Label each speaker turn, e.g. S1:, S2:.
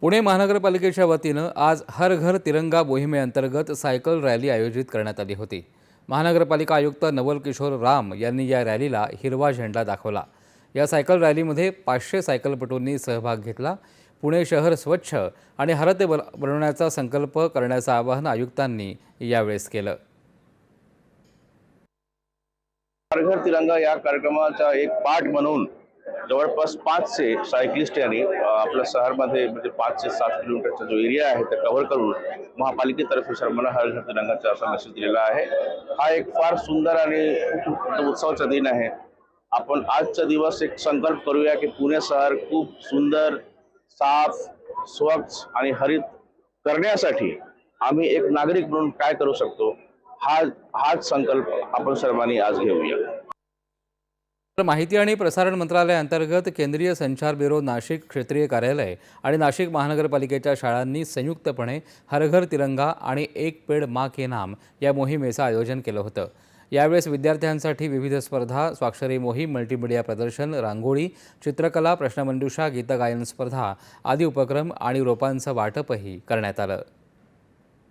S1: पुणे महानगरपालिकेच्या वतीनं आज हर घर तिरंगा मोहिमेअंतर्गत सायकल रॅली आयोजित करण्यात आली होती. महानगरपालिका आयुक्त नवल किशोर राम यांनी या रॅलीला हिरवा झेंडा दाखवला. या सायकल रॅलीमध्ये पाचशे सायकलपटूंनी सहभाग घेतला. पुणे शहर स्वच्छ आणि हरते बनवण्याचा संकल्प करण्याचं आवाहन आयुक्तांनी यावेळेस केलं.
S2: हर घर तिरंगा या कार्यक्रमाचा एक पाठ म्हणून जवळपास पाचशे सायकलिस्ट यांनी आपल्या शहरमध्ये म्हणजे पाच ते सात किलोमीटरचा जो एरिया आहे ते कव्हर करून महापालिकेतर्फे सर्वांना हर घर रंगाचा असा मेसेज दिलेला आहे. हा एक फार सुंदर आणि उत्सवाचा दिन आहे. आपण आजचा दिवस एक संकल्प करूया की पुणे शहर खूप सुंदर साफ स्वच्छ आणि हरित करण्यासाठी आम्ही एक नागरिक म्हणून काय करू शकतो? हा हाच संकल्प आपण सर्वांनी आज घेऊया.
S1: तर माहिती आणि प्रसारण मंत्रालयाअंतर्गत केंद्रीय संचार ब्युरो नाशिक क्षेत्रीय कार्यालय आणि नाशिक महानगरपालिकेच्या शाळांनी संयुक्तपणे हरघर तिरंगा आणि एक पेड मा के नाम या मोहिमेचं आयोजन केलं होतं. यावेळेस विद्यार्थ्यांसाठी विविध स्पर्धा स्वाक्षरी मोहीम मल्टीमीडिया प्रदर्शन रांगोळी चित्रकला प्रश्नमंजुषा गीतगायन स्पर्धा आदी उपक्रम आणि रोपांचं वाटपही करण्यात आलं.